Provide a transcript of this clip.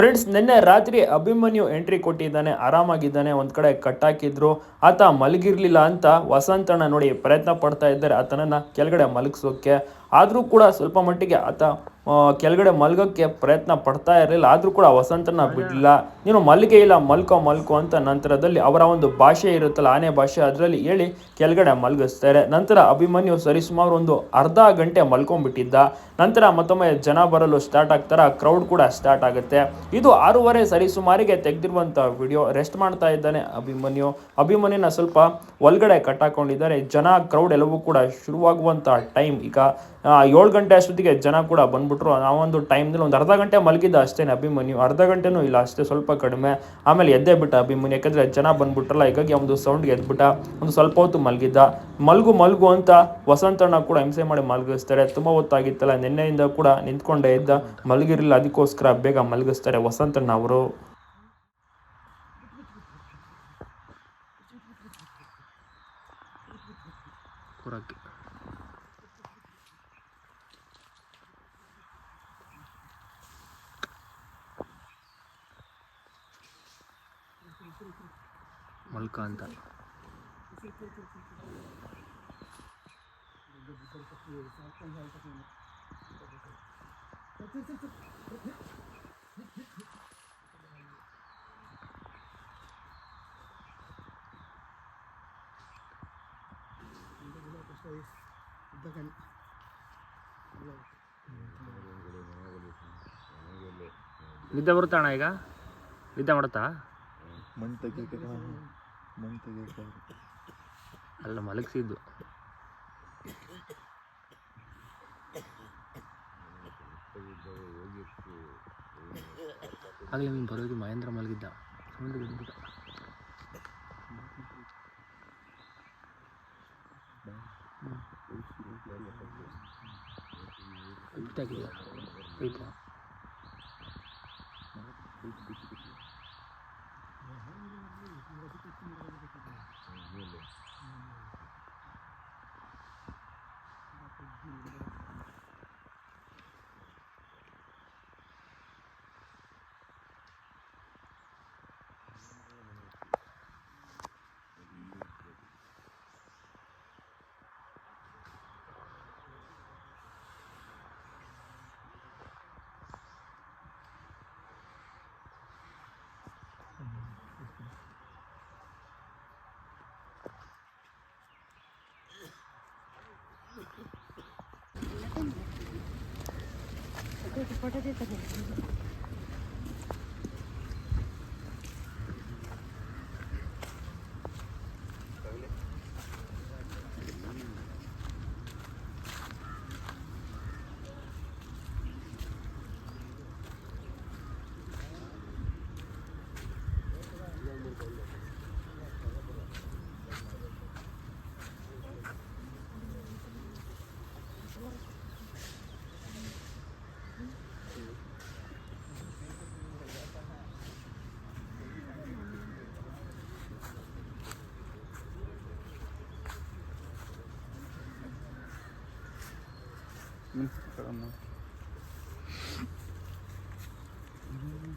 Friends ನಿನ್ನೆ ರಾತ್ರಿ Abhimanyu entry ಕೊಟ್ಟಿದ್ದಾನೆ, ಆರಾಮಾಗಿದ್ದಾನೆ, ಒಂದು ಕಡೆ ಕಟ್ಟಾಕಿದ್ರು ಆತ ಮಲಗಿರ್ಲಿಲ್ಲ ಅಂತ ವಸಂತಣ್ಣ ನೋಡಿ ಪ್ರಯತ್ನ ಪಡ್ತಾ ಇದ್ದಾರೆ ಆತನನ್ನ ಕೆಳಗಡೆ ಮಲಗಿಸೋಕೆ. ಆದ್ರೂ ಕೂಡ ಸ್ವಲ್ಪ ಮಟ್ಟಿಗೆ ಆತ ಕೆಳಗಡೆ ಮಲ್ಗೋಕ್ಕೆ ಪ್ರಯತ್ನ ಪಡ್ತಾ ಇರಲಿಲ್ಲ. ಆದರೂ ಕೂಡ ವಸಂತನ ಬಿಡಲಿಲ್ಲ. ನೀನು ಮಲ್ಗೆ ಇಲ್ಲ ಮಲ್ಕೋ ಮಲ್ಕೋ ಅಂತ ನಂತರದಲ್ಲಿ ಅವರ ಒಂದು ಭಾಷೆ ಇರುತ್ತಲ್ಲ ಆನೆ ಭಾಷೆ ಅದರಲ್ಲಿ ಹೇಳಿ ಕೆಳಗಡೆ ಮಲಗಿಸ್ತಾರೆ. ನಂತರ ಅಭಿಮನ್ಯು ಸರಿಸುಮಾರು ಒಂದು ಅರ್ಧ ಗಂಟೆ ಮಲ್ಕೊಂಡ್ಬಿಟ್ಟಿದ್ದ. ನಂತರ ಮತ್ತೊಮ್ಮೆ ಜನ ಬರಲು ಸ್ಟಾರ್ಟ್ ಆಗ್ತಾರ ಕ್ರೌಡ್ ಕೂಡ ಸ್ಟಾರ್ಟ್ ಆಗುತ್ತೆ. ಇದು ಆರೂವರೆ ಸರಿಸುಮಾರಿಗೆ ತೆಗೆದಿರುವಂಥ ವಿಡಿಯೋ ರೆಸ್ಟ್ ಮಾಡ್ತಾ ಇದ್ದಾನೆ ಅಭಿಮನ್ಯು. ಅಭಿಮನ್ಯುನ ಸ್ವಲ್ಪ ಒಳಗಡೆ ಕಟ್ಟಾಕೊಂಡಿದ್ದಾರೆ. ಜನ ಕ್ರೌಡ್ ಎಲ್ಲವೂ ಕೂಡ ಶುರುವಾಗುವಂಥ ಟೈಮ್ ಈಗ. ಏಳು ಗಂಟೆ ಅಷ್ಟೊತ್ತಿಗೆ ಜನ ಕೂಡ ಬಂದ್ಬಿಟ್ರು. ಆ ಒಂದು ಟೈಮ್ನಲ್ಲಿ ಒಂದು ಅರ್ಧ ಗಂಟೆ ಮಲಗಿದ್ದ ಅಷ್ಟೇ ಅಭಿಮನ್ಯು. ಅರ್ಧ ಗಂಟೆನೂ ಇಲ್ಲ, ಅಷ್ಟೇ ಸ್ವಲ್ಪ ಕಡಿಮೆ. ಆಮೇಲೆ ಎದ್ದೇ ಬಿಟ್ಟ ಅಭಿಮನ್ಯು, ಯಾಕಂದರೆ ಜನ ಬಂದ್ಬಿಟ್ರಲ್ಲ, ಹೀಗಾಗಿ ಒಂದು ಸೌಂಡ್ಗೆ ಎದ್ಬಿಟ್ಟ, ಒಂದು ಸ್ವಲ್ಪ ಹೊತ್ತು ಮಲಗಿದ್ದ. ಮಲಗು ಮಲಗು ಅಂತ ವಸಂತಣ್ಣ ಕೂಡ ಹಿಂಸೆ ಮಾಡಿ ಮಲಗಿಸ್ತಾರೆ. ತುಂಬ ಹೊತ್ತಾಗಿತ್ತಲ್ಲ, ನಿನ್ನೆಯಿಂದ ಕೂಡ ನಿಂತ್ಕೊಂಡೇ ಇದ್ದ. ಮಲಗಿರಲಿಲ್ಲ, ಅದಕ್ಕೋಸ್ಕರ ಬೇಗ ಮಲಗಿಸ್ತಾರೆ ವಸಂತಣ್ಣ ಅವರು. ಕೂರಕ್ಕೆ ಮಲ್ಕ ಅಂತ. ನಿದ್ದೆ ಬರುತ್ತಾ ಅಣ್ಣ ಈಗ? ನಿದ್ದೆ ಮಾಡುತ್ತಾ ಮಣ್ಣು ತೆಗಿಯಕ್ಕೆ ಮಣ್ಣು ತೆಗಿಯಕ್ಕೆ ಅಲ್ಲ ಮಲಗಿಸಿದ್ದು ಆಗಲೇ ನೀನು ಬರೋದು ಮಹೇಂದ್ರ ಮಲಗಿದ್ದ ಬಿದ್ಬಿಟ್ಟ ಬಿಟ್ಟಾಕಿಲ್ಲ ಪೈಪು 그렇게 버텨질 거지. Він карана. Mm-hmm.